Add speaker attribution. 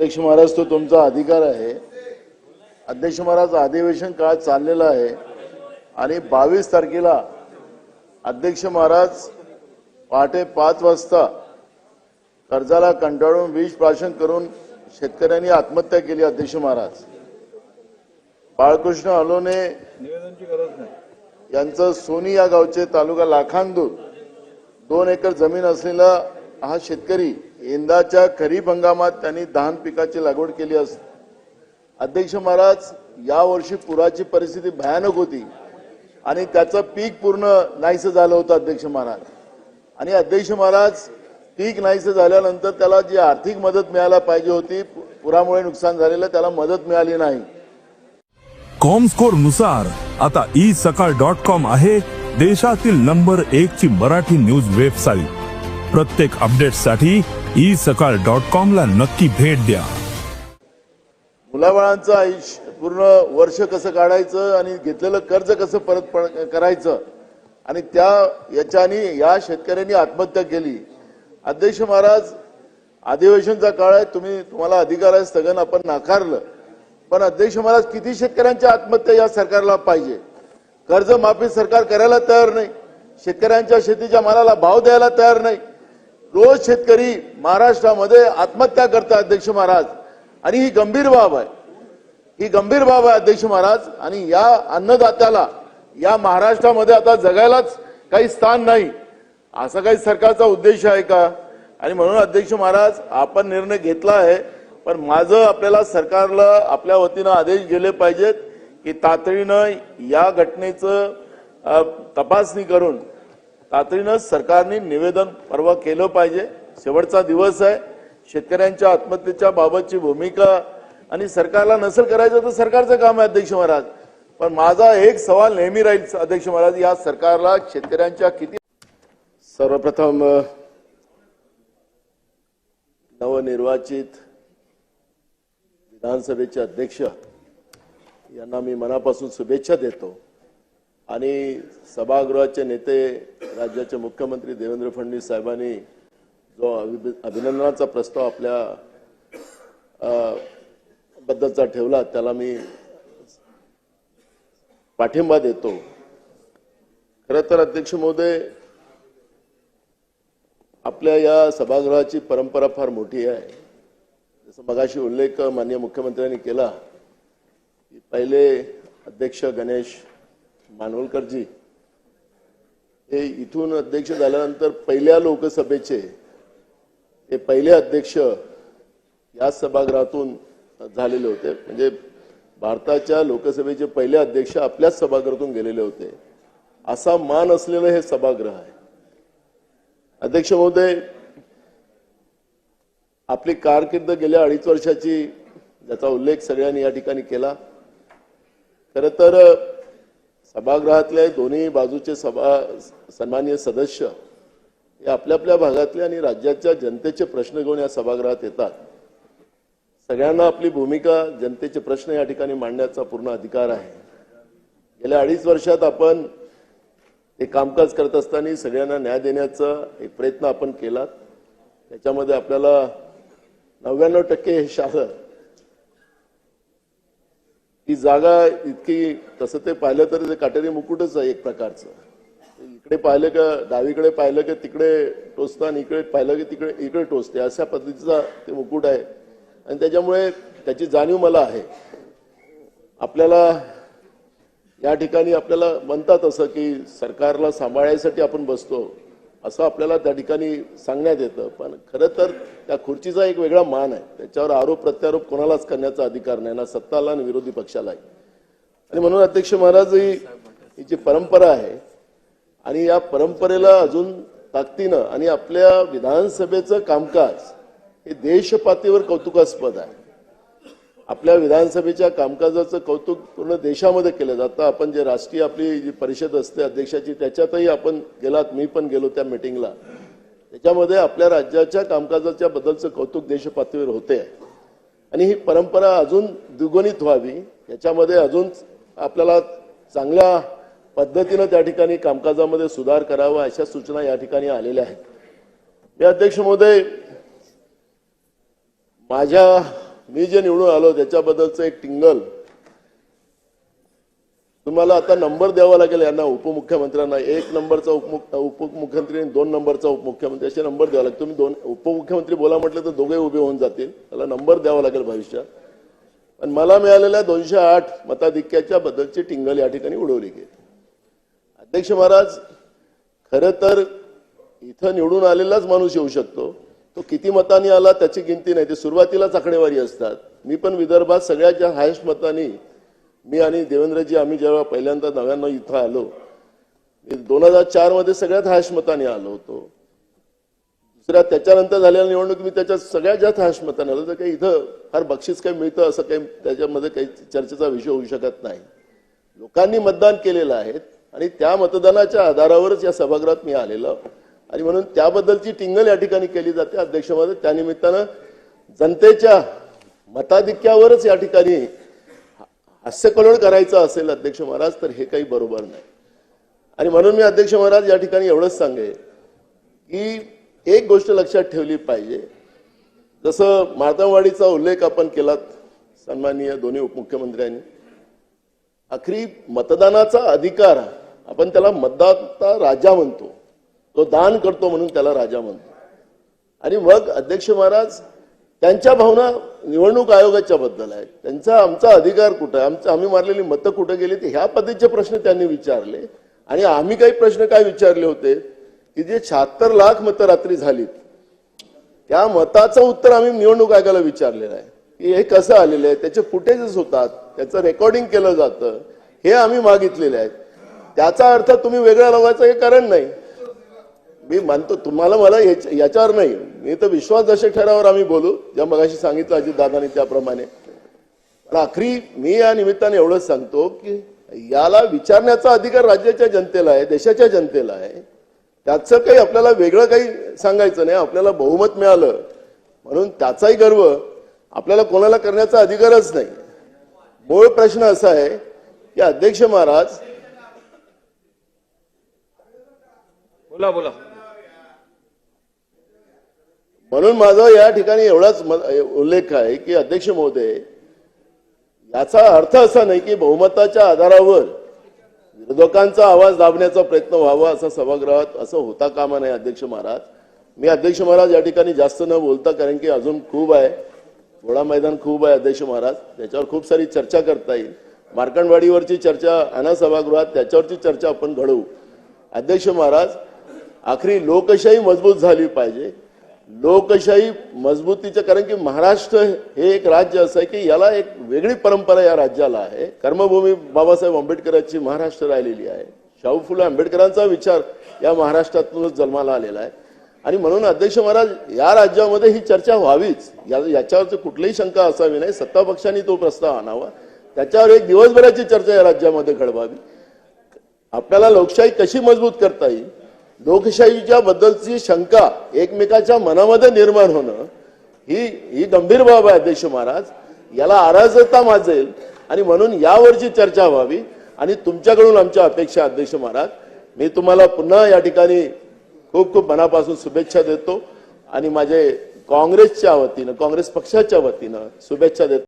Speaker 1: अध्यक्ष महाराज तो तुमचा अधिकार आहे. अध्यक्ष महाराज अधिवेशन काळ चाललेलं आहे. आणि बावीस तारखेला अध्यक्ष महाराज पहाटे पाच वाजता कर्जाला कंटाळून विष प्राशन करून शेतकऱ्यांनी आत्महत्या केली अध्यक्ष महाराज. बाळकृष्ण अलोने
Speaker 2: निवेदनची गरज नाही.
Speaker 1: यांचं सोनी या गावचे तालुका लाखांदूर दोन एकर जमीन असलेला हा शेतकरी यंदाच्या खरीप हंगामात त्यांनी धान पिकाची लागवड केली असते. अध्यक्ष महाराज या वर्षी पुराची परिस्थिती भयानक होती आणि त्याचं पीक पूर्ण नाहीसं झालं होतं अध्यक्ष महाराज. आणि अध्यक्ष महाराज पीक नाहीसं झाल्यानंतर त्याला जी आर्थिक मदत मिळायला पाहिजे होती पुरामुळे नुकसान झालेलं त्याला मदत मिळाली नाही.
Speaker 3: कॉमस्कोरनुसार आता ई सकाळ डॉट कॉम आहे देशातील नंबर एक ची मराठी न्यूज वेबसाईट. प्रत्येक अपडेटसाठी ई सकाळ डॉट कॉम ला नक्की भेट द्या.
Speaker 1: मुलाबाळांचं आयुष्य पूर्ण वर्ष कसं काढायचं आणि घेतलेलं कर्ज कसं परत करायचं आणि त्या याच्याने या शेतकऱ्यांनी आत्महत्या केली. अध्यक्ष महाराज अधिवेशनचा काळ आहे तुम्ही तुम्हाला अधिकार आहे स्थगन आपण नाकारलं. पण अध्यक्ष महाराज किती शेतकऱ्यांच्या आत्महत्या या सरकारला पाहिजे? कर्जमाफी सरकार करायला तयार नाही. शेतकऱ्यांच्या शेतीच्या मालाला भाव द्यायला तयार नाही. रोज शेतकरी महाराष्ट्रामध्ये आत्महत्या करतात अध्यक्ष महाराज. आणि ही गंभीर बाब आहे. ही गंभीर बाब आहे अध्यक्ष महाराज. आणि या अन्नदात्याला या महाराष्ट्रामध्ये आता जगायलाच काही स्थान नाही. असा काही सरकारचा उद्देश आहे का? आणि म्हणून अध्यक्ष महाराज आपण निर्णय घेतला आहे पण माझं आपल्याला सरकारला आपल्या वतीनं आदेश गेले पाहिजेत की तातडीनं या घटनेचं तपासणी करून तातडीनं सरकारने निवेदन परवा केलं पाहिजे. शेवटचा दिवस आहे. शेतकऱ्यांच्या आत्महत्येच्या बाबतची भूमिका आणि सरकारला नसेल करायचं तर सरकारचं काम आहे अध्यक्ष महाराज. पण माझा एक सवाल नेहमी राहील अध्यक्ष महाराज या सरकारला शेतकऱ्यांच्या किती सर्वप्रथम नवनिर्वाचित विधानसभेचे अध्यक्ष यांना मी मनापासून शुभेच्छा देतो. आणि सभागृहाचे नेते राज्याचे मुख्यमंत्री देवेंद्र फडणवीस साहेबांनी जो अभि- अभिनंदनाचा प्रस्ताव आपल्या बद्दलचा ठेवला त्याला मी पाठिंबा देतो. खरं तर अध्यक्ष महोदय आपल्या या सभागृहाची परंपरा फार मोठी आहे. जसं मगाशी उल्लेख माननीय मुख्यमंत्र्यांनी केला की पहिले अध्यक्ष गणेश मानवलकरजी हे इथून अध्यक्ष झाल्यानंतर पहिल्या लोकसभेचे ते पहिले अध्यक्ष या सभागृहातून झालेले होते. म्हणजे भारताच्या लोकसभेचे पहिले अध्यक्ष आपल्याच सभागृहातून गेलेले होते. असा मान असलेलं हे सभागृह आहे. अध्यक्ष महोदय आपली कारकीर्द गेल्या अडीच वर्षाची ज्याचा उल्लेख सगळ्यांनी या ठिकाणी केला. खरं तर सभागृहातले दोन्ही बाजूचे सभा सन्माननीय सदस्य हे आपल्या आपल्या भागातले आणि राज्याच्या जनतेचे प्रश्न घेऊन या सभागृहात येतात. सगळ्यांना आपली भूमिका जनतेचे प्रश्न या ठिकाणी मांडण्याचा पूर्ण अधिकार आहे. गेल्या अडीच वर्षात आपण हे कामकाज करत असताना सगळ्यांना न्याय देण्याचा एक प्रयत्न आपण केला त्याच्यामध्ये आपल्याला नव्याण्णव टक्के हे आलं ही जागा इतकी तसं ते पाहिलं तर ते काटेरी मुकुटच आहे एक प्रकारचं. इकडे पाहिलं का डावीकडे पाहिलं की तिकडे टोचतं आणि इकडे पाहिलं की तिकडे इकडे टोचते. अशा पद्धतीचा ते मुकुट आहे. आणि त्याच्यामुळे त्याची जाणीव मला आहे. आपल्याला या ठिकाणी आपल्याला म्हणतात असं की सरकारला सांभाळायसाठी आपण बसतो. असं आपल्याला त्या ठिकाणी सांगण्यात येतं. पण खरं तर त्या खुर्चीचा एक वेगळा मान आहे. त्याच्यावर आरोप प्रत्यारोप कोणालाच करण्याचा अधिकार नाही. ना सत्ताला आणि विरोधी पक्षालाही. आणि म्हणून अध्यक्ष महाराज ही ही जी परंपरा आहे आणि या परंपरेला अजून ताकदीनं आणि आपल्या विधानसभेचं कामकाज हे देशपातळीवर कौतुकास्पद आहे. आपल्या विधानसभेच्या कामकाजाचं कौतुक पूर्ण देशामध्ये केलं जातं. आपण जे राष्ट्रीय आपली जी परिषद असते अध्यक्षाची त्याच्यातही आपण गेलात मी पण गेलो त्या मिटिंगला. त्याच्यामध्ये आपल्या राज्याच्या कामकाजाच्या बद्दलचं कौतुक देशपातळीवर होते आणि ही परंपरा अजून द्विगुणित व्हावी याच्यामध्ये अजून आपल्याला चांगल्या पद्धतीनं त्या ठिकाणी कामकाजामध्ये सुधार करावा अशा सूचना या ठिकाणी आलेल्या आहेत. मी अध्यक्ष महोदय माझ्या मी जे निवडून आलो त्याच्याबद्दलचं एक टिंगल. तुम्हाला आता नंबर द्यावा लागेल यांना उपमुख्यमंत्र्यांना. एक नंबरचा उपमुख उपमुख्यमंत्री आणि दोन नंबरचा उपमुख्यमंत्री असे नंबर द्यावा लागेल तुम्ही दोन उपमुख्यमंत्री बोला म्हटलं तर दोघे उभे होऊन जातील. त्याला नंबर द्यावा लागेल भविष्यात. पण मला मिळालेल्या दोनशे आठ मताधिक्याच्या बद्दलची टिंगल या ठिकाणी उडवली गेली. अध्यक्ष महाराज खरं तर इथं निवडून आलेलाच माणूस येऊ शकतो. तो किती मतांनी आला त्याची गिनती नाही. ते सुरुवातीलाच आकडेवारी असतात. मी पण विदर्भात सगळ्यात हायस्ट मतांनी मी आणि देवेंद्रजी आम्ही जेव्हा पहिल्यांदा नव्याण्णव इथं आलो दोन हजार चारमध्ये सगळ्यात हायस्ट मताने आलो होतो. दुसऱ्या त्याच्यानंतर झालेल्या निवडणूक मी त्याच्यात सगळ्यात जास्त हायस्ट मताने आलो तर काही इथं फार बक्षीस काही मिळतं असं काही त्याच्यामध्ये काही चर्चेचा विषय होऊ शकत नाही. लोकांनी मतदान केलेलं आहे आणि त्या मतदानाच्या आधारावरच या सभागृहात मी आलेलो. आणि म्हणून त्याबद्दलची टिंगल या ठिकाणी केली जाते. अध्यक्ष महोदय त्यानिमित्तानं जनतेच्या मताधिक्यावरच या ठिकाणी हास्यकलोळ करायचं असेल अध्यक्ष महाराज तर हे काही बरोबर नाही. आणि म्हणून मी अध्यक्ष महाराज या ठिकाणी एवढंच सांगेन की एक गोष्ट लक्षात ठेवली पाहिजे. जसं मार्तमवाडीचा उल्लेख आपण केलात सन्माननीय दोन्ही उपमुख्यमंत्र्यांनी. आखरी मतदानाचा अधिकार आपण त्याला मतदाता राजा म्हणतो. तो दान करतो म्हणून त्याला राजा म्हणतो. आणि मग अध्यक्ष महाराज त्यांच्या भावना निवडणूक आयोगाच्या बद्दल आहेत. त्यांचा आमचा अधिकार कुठं आहे? आमचं आम्ही मारलेली मतं कुठं गेली? ते ह्या पद्धतीचे प्रश्न त्यांनी विचारले. आणि आम्ही काही प्रश्न काय विचारले होते? की जे शहात्तर लाख मतं रात्री झालीत त्या मताचं उत्तर आम्ही निवडणूक आयोगाला विचारलेलं आहे. की हे कसं आलेलं आहे? त्याचे फुटेजेस होतात त्याचं रेकॉर्डिंग केलं जातं हे आम्ही मागितलेले आहेत त्याचा अर्थ तुम्ही वेगळा लावायचं हे कारण नाही. मी मानतो तुम्हाला मला याच्यावर नाही. मी तर विश्वासदर्शक ठरावर आम्ही बोलू ज्या मगाशी सांगितलं अजितदादांनी त्याप्रमाणे. पण आखरी मी या निमित्ताने एवढंच सांगतो की याला विचारण्याचा अधिकार राज्याच्या जनतेला आहे देशाच्या जनतेला आहे. त्याचं काही आपल्याला वेगळं काही सांगायचं नाही आपल्याला बहुमत मिळालं. म्हणून त्याचाही गर्व आपल्याला कोणाला करण्याचा अधिकारच नाही. मूळ प्रश्न असा आहे की अध्यक्ष महाराज
Speaker 2: बोला बोला.
Speaker 1: म्हणून माझा या ठिकाणी एवढाच म- उल्लेख आहे की अध्यक्ष महोदय याचा अर्थ असा नाही की बहुमताच्या आधारावर विरोधकांचा आवाज दाबण्याचा प्रयत्न व्हावा असा सभागृहात असं होता कामा नाही अध्यक्ष महाराज. मी अध्यक्ष महाराज या ठिकाणी जास्त न बोलता कारण की अजून खूप आहे थोडा मैदान खूप आहे अध्यक्ष महाराज त्याच्यावर खूप सारी चर्चा करता येईल. मार्कंडवाडीवरची चर्चा अना सभागृहात त्याच्यावरची चर्चा आपण घडवू. अध्यक्ष महाराज आखरी लोकशाही मजबूत झाली पाहिजे. लोकशाही मजबूतीचं कारण की महाराष्ट्र हे एक राज्य असं आहे की याला एक वेगळी परंपरा या राज्याला आहे. कर्मभूमी बाबासाहेब आंबेडकरांची महाराष्ट्र राहिलेली आहे. शाहू फुले आंबेडकरांचा विचार या महाराष्ट्रातूनच जन्माला आलेला आहे. आणि म्हणून अध्यक्ष महाराज या राज्यामध्ये ही चर्चा व्हावीच. या याच्यावरच कुठलीही शंका असावी नाही. सत्ता पक्षांनी तो प्रस्ताव आणावा. त्याच्यावर एक दिवसभराची चर्चा या राज्यामध्ये घडवावी. आपल्याला लोकशाही कशी मजबूत करता येईल? लोकशाहीच्या बद्दलची शंका एकमेकाच्या मनामध्ये निर्माण होणं ही ही गंभीर बाब आहे अध्यक्ष महाराज. याला अराजकता माजेल आणि म्हणून यावरची चर्चा व्हावी आणि तुमच्याकडून आमच्या अपेक्षा अध्यक्ष महाराज. मी तुम्हाला पुन्हा या ठिकाणी खूप खूप मनापासून शुभेच्छा देतो आणि माझे काँग्रेसच्या वतीनं काँग्रेस पक्षाच्या वतीनं शुभेच्छा देतो.